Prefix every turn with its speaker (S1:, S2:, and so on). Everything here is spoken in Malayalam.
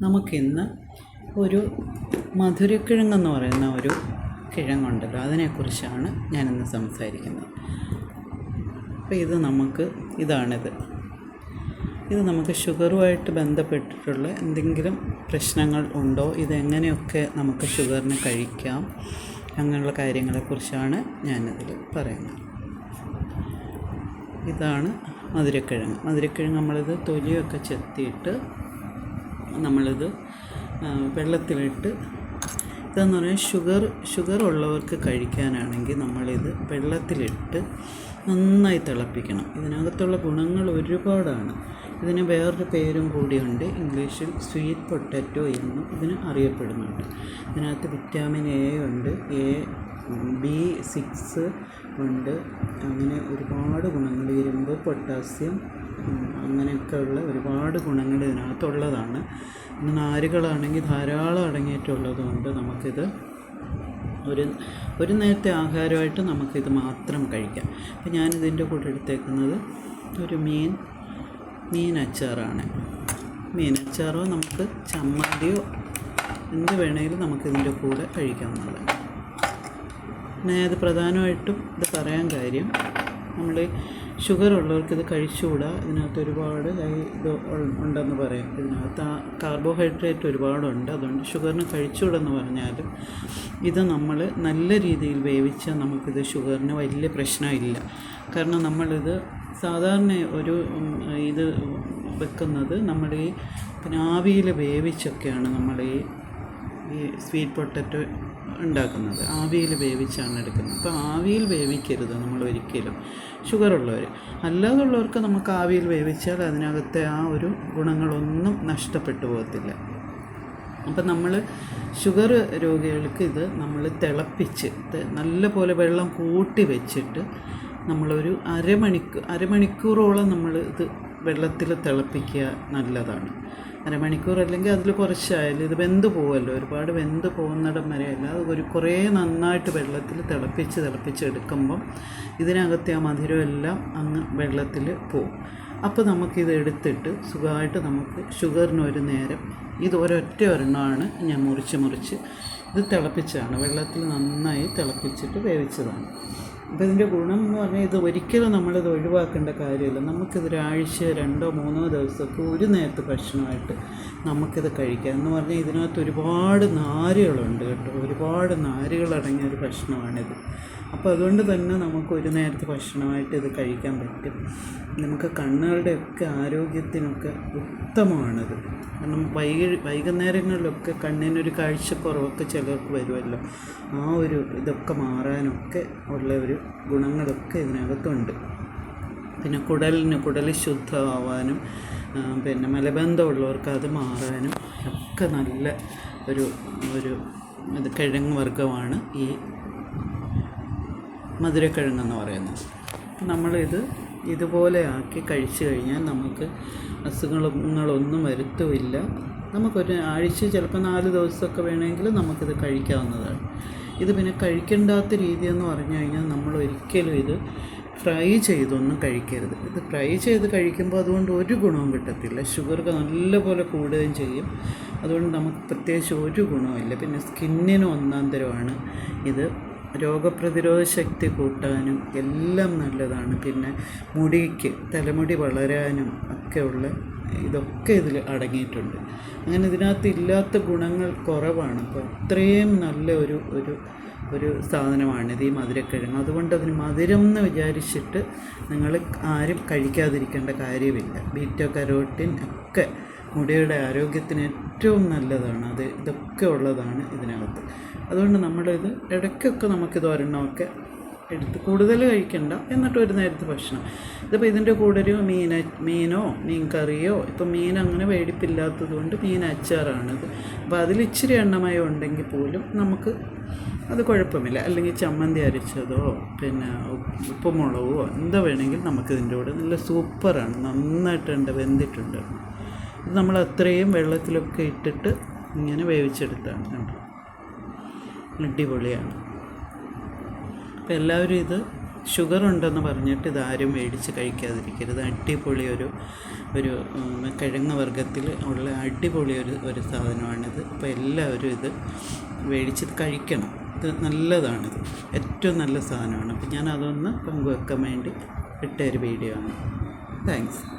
S1: നമുക്കിന്ന് ഒരു മധുരക്കിഴങ്ങെന്ന് പറയുന്ന ഒരു കിഴങ്ങുണ്ടല്ലോ. അതിനെക്കുറിച്ചാണ് ഞാനിന്ന് സംസാരിക്കുന്നത്. അപ്പോൾ ഇത് നമുക്ക് ഇതാണിത്. ഇത് നമുക്ക് ഷുഗറുമായിട്ട് ബന്ധപ്പെട്ടിട്ടുള്ള എന്തെങ്കിലും പ്രശ്നങ്ങൾ ഉണ്ടോ? ഇതെങ്ങനെയൊക്കെ നമുക്ക് ഷുഗറിന് കഴിക്കാം? അങ്ങനെയുള്ള കാര്യങ്ങളെക്കുറിച്ചാണ് ഞാനിതിൽ പറയുന്നത്. ഇതാണ് മധുരക്കിഴങ്ങ്. മധുരക്കിഴങ്ങ് നമ്മളിത് തൊലിയൊക്കെ ചെത്തിയിട്ട് നമ്മളിത് വെള്ളത്തിലിട്ട് ഇതെന്ന് പറഞ്ഞാൽ ഷുഗർ ഷുഗർ ഉള്ളവർക്ക് കഴിക്കാനാണെങ്കിൽ നമ്മളിത് വെള്ളത്തിലിട്ട് നന്നായി തിളപ്പിക്കണം. ഇതിനകത്തുള്ള ഗുണങ്ങൾ ഒരുപാടാണ്. ഇതിന് വേറൊരു പേരും കൂടിയുണ്ട്. ഇംഗ്ലീഷിൽ സ്വീറ്റ് പൊട്ടാറ്റോ എന്നും ഇതിന് അറിയപ്പെടുന്നുണ്ട്. ഇതിനകത്ത് വിറ്റാമിൻ എ ഉണ്ട് എ ബി സിക്സ് ഉണ്ട്. അങ്ങനെ ഒരുപാട് ഗുണങ്ങൾ ഇരുമ്പ് പൊട്ടാസ്യം അങ്ങനെയൊക്കെയുള്ള ഒരുപാട് ഗുണങ്ങൾ ഇതിനകത്തുള്ളതാണ്. പിന്നെ നാരുകളാണെങ്കിൽ ധാരാളം അടങ്ങിയിട്ടുള്ളതുകൊണ്ട് നമുക്കിത് ഒരു ഒരു നേരത്തെ ആഹാരമായിട്ട് നമുക്കിത് മാത്രം കഴിക്കാം. അപ്പം ഞാനിതിന്റെ കൂടെ എടുത്തേക്കുന്നത് ഒരു മീൻ മീൻ അച്ചാറോ നമുക്ക് ചമ്മന്തിയോ എന്ത് വേണമെങ്കിലും നമുക്കിതിന്റെ കൂടെ കഴിക്കാവുന്നതാണ്. പിന്നെ അത് പ്രധാനമായിട്ടും ഇത് പറയാൻ കാര്യം നമ്മൾ ഷുഗർ ഉള്ളവർക്ക് ഇത് കഴിച്ചുകൂടാ. ഇതിനകത്ത് ഒരുപാട് ഇത് ഉണ്ടെന്ന് പറയാം. ഇതിനകത്ത് കാർബോഹൈഡ്രേറ്റ് ഒരുപാടുണ്ട്. അതുകൊണ്ട് ഷുഗറിന് കഴിച്ചുകൂടെന്ന് പറഞ്ഞാലും ഇത് നമ്മൾ നല്ല രീതിയിൽ വേവിച്ചാൽ നമുക്കിത് ഷുഗറിന് വലിയ പ്രശ്നമില്ല. കാരണം നമ്മളിത് സാധാരണ ഒരു ഇത് വെക്കുന്നത് നമ്മൾ ഈ പിന്നെ ആവിയിൽ വേവിച്ചൊക്കെയാണ് നമ്മൾ ഈ ഈ സ്വീറ്റ് പൊട്ടറ്റോ ഉണ്ടാക്കുന്നത്. ആവിയിൽ വേവിച്ചാണ് എടുക്കുന്നത്. അപ്പോൾ ആവിയിൽ വേവിക്കരുത് നമ്മൾ ഒരിക്കലും. ഷുഗർ ഉള്ളവർ അല്ലാതുള്ളവർക്ക് നമുക്ക് ആവിയിൽ വേവിച്ചാൽ അതിനകത്തെ ആ ഒരു ഗുണങ്ങളൊന്നും നഷ്ടപ്പെട്ടു പോകത്തില്ല. അപ്പം നമ്മൾ ഷുഗർ രോഗികൾക്ക് ഇത് നമ്മൾ തിളപ്പിച്ച് നല്ല പോലെ വെള്ളം കൂട്ടി വെച്ചിട്ട് നമ്മളൊരു അരമണിക്കൂർ അരമണിക്കൂറോളം നമ്മൾ ഇത് വെള്ളത്തിൽ തിളപ്പിക്കുക നല്ലതാണ്. അരമണിക്കൂർ അല്ലെങ്കിൽ അതിൽ കുറച്ചായാലും ഇത് വെന്ത് പോകുമല്ലോ ഒരുപാട് വെന്ത് പോകുന്നിടം വരെ അല്ല. അത് ഒരു കുറേ നന്നായിട്ട് വെള്ളത്തിൽ തിളപ്പിച്ച് തിളപ്പിച്ച് എടുക്കുമ്പം ഇതിനകത്തെ ആ മധുരം എല്ലാം അങ്ങ് വെള്ളത്തിൽ പോകും അപ്പോൾ നമുക്കിത് എടുത്തിട്ട് സുഖമായിട്ട് നമുക്ക് ഷുഗറിന് ഒരു നേരം ഇത് ഒരൊറ്റ ഒരെണ്ണമാണ് ഞാൻ മുറിച്ച് മുറിച്ച് ഇത് തിളപ്പിച്ചതാണ്. വെള്ളത്തിൽ നന്നായി തിളപ്പിച്ചിട്ട് വേവിച്ചതാണ്. അപ്പോൾ ഇതിന്റെ ഗുണം എന്ന് പറഞ്ഞാൽ ഇത് ഒരിക്കലും നമ്മളിത് ഒഴിവാക്കേണ്ട കാര്യമില്ല. നമുക്കിത് ഒരാഴ്ച രണ്ടോ മൂന്നോ ദിവസമൊക്കെ ഒരു നേരത്തെ ഭക്ഷണമായിട്ട് നമുക്കിത് കഴിക്കാം. എന്ന് പറഞ്ഞാൽ ഇതിനകത്ത് ഒരുപാട് നാരുകളുണ്ട് കേട്ടോ. ഒരുപാട് നാരുകളടങ്ങിയ ഒരു ഭക്ഷണമാണിത്. അപ്പോൾ അതുകൊണ്ട് തന്നെ നമുക്ക് ഒരു നേരത്തെ ഭക്ഷണമായിട്ട് ഇത് കഴിക്കാൻ പറ്റും. നമുക്ക് കണ്ണുകളുടെയൊക്കെ ആരോഗ്യത്തിനൊക്കെ ഉത്തമമാണിത്. കാരണം വൈകി വൈകുന്നേരങ്ങളിലൊക്കെ കണ്ണിനൊരു കാഴ്ചക്കുറവൊക്കെ ചിലർക്ക് വരുമല്ലോ. ആ ഒരു ഇതൊക്കെ മാറാനൊക്കെ ഉള്ള ഒരു ഗുണങ്ങളൊക്കെ ഇതിനകത്തുണ്ട്. പിന്നെ കുടലിന് കുടൽ ശുദ്ധമാവാനും പിന്നെ മലബന്ധമുള്ളവർക്ക് അത് മാറാനും ഒക്കെ നല്ല ഒരു ഒരു ഇത് കിഴങ്ങ് വർഗമാണ് ഈ മധുരക്കിഴങ്ങെന്ന് പറയുന്നത്. നമ്മളിത് ഇതുപോലെ ആക്കി കഴിച്ചു കഴിഞ്ഞാൽ നമുക്ക് അസുഖങ്ങളൊന്നും വരുത്തുമില്ല. നമുക്കൊരു ആഴ്ച ചിലപ്പോൾ നാല് ദിവസമൊക്കെ വേണമെങ്കിൽ നമുക്കിത് കഴിക്കാവുന്നതാണ്. ഇത് പിന്നെ കഴിക്കേണ്ടാത്ത രീതിയെന്ന് പറഞ്ഞു കഴിഞ്ഞാൽ നമ്മൾ ഒരിക്കലും ഇത് ഫ്രൈ ചെയ്തൊന്നും കഴിക്കരുത്. ഇത് ഫ്രൈ ചെയ്ത് കഴിക്കുമ്പോൾ അതുകൊണ്ട് ഒരു ഗുണവും കിട്ടത്തില്ല. ഷുഗർ നല്ലപോലെ കൂടുകയും ചെയ്യും. അതുകൊണ്ട് നമുക്ക് പ്രത്യേകിച്ച് ഒരു ഗുണവുമില്ല പിന്നെ സ്കിന്നിന് ഒന്നാം തരമാണ് ഇത്. രോഗപ്രതിരോധ ശക്തി കൂട്ടാനും എല്ലാം നല്ലതാണ്. പിന്നെ മുടിക്ക് തലമുടി വളരാനും ഒക്കെയുള്ള ഇതൊക്കെ ഇതിൽ അടങ്ങിയിട്ടുണ്ട്. അങ്ങനെ ഇതിനകത്ത് ഇല്ലാത്ത ഗുണങ്ങൾ കുറവാണ്. അപ്പോൾ അത്രയും നല്ല ഒരു ഒരു ഒരു സാധനമാണിത് ഈ മധുരക്കിഴങ്ങ്. അതുകൊണ്ട് അതിന് മധുരം എന്ന് വിചാരിച്ചിട്ട് നിങ്ങൾ ആരും കഴിക്കാതിരിക്കേണ്ട കാര്യമില്ല. ബീറ്റോ കരോട്ടിൻ ഒക്കെ മുടിയുടെ ആരോഗ്യത്തിന് ഏറ്റവും നല്ലതാണ്. അത് ഇതൊക്കെ ഉള്ളതാണ് ഇതിനകത്ത്. അതുകൊണ്ട് നമ്മളിത് ഇടയ്ക്കൊക്കെ നമുക്കിത് ഒരെണ്ണമൊക്കെ എടുത്ത് കൂടുതൽ കഴിക്കണ്ട എന്നിട്ട് ഒരു നേരത്തെ ഭക്ഷണം. ഇതിപ്പോൾ ഇതിന്റെ കൂടെ ഒരു മീന മീനോ മീൻ കറിയോ ഇപ്പം മീൻ അങ്ങനെ വേടിപ്പില്ലാത്തത് കൊണ്ട് മീൻ അച്ചാറാണിത്. അപ്പോൾ അതിൽ ഇച്ചിരി എണ്ണമയം ഉണ്ടെങ്കിൽ പോലും നമുക്ക് അത് കുഴപ്പമില്ല. അല്ലെങ്കിൽ ചമ്മന്തി അരച്ചതോ പിന്നെ ഉപ്പ് ഉപ്പുമുളകോ എന്താ വേണമെങ്കിൽ നമുക്ക് ഇതിന്റെ കൂടെ. നല്ല സൂപ്പറാണ്. നന്നായിട്ടുണ്ട് വെന്തിട്ടുണ്ട്. ഇത് നമ്മൾ അത്രയും വെള്ളത്തിലൊക്കെ ഇട്ടിട്ട് ഇങ്ങനെ വേവിച്ചെടുത്താണ് അടിപൊളിയാണ്. അപ്പോൾ എല്ലാവരും ഇത് ഷുഗർ ഉണ്ടെന്ന് പറഞ്ഞിട്ട് ഇതാരും മേടിച്ച് കഴിക്കാതിരിക്കരുത്. അടിപൊളി ഒരു ഒരു കിഴങ്ങ് വർഗത്തിൽ ഉള്ള അടിപൊളി ഒരു ഒരു സാധനമാണിത്. അപ്പോൾ എല്ലാവരും ഇത് മേടിച്ച് കഴിക്കണം. ഇത് നല്ലതാണിത്. ഏറ്റവും നല്ല സാധനമാണ്. അപ്പോൾ ഞാൻ അതൊന്ന് പങ്കുവെക്കാൻ വേണ്ടി ഇട്ട ഒരു വീഡിയോ ആണ്. താങ്ക്സ്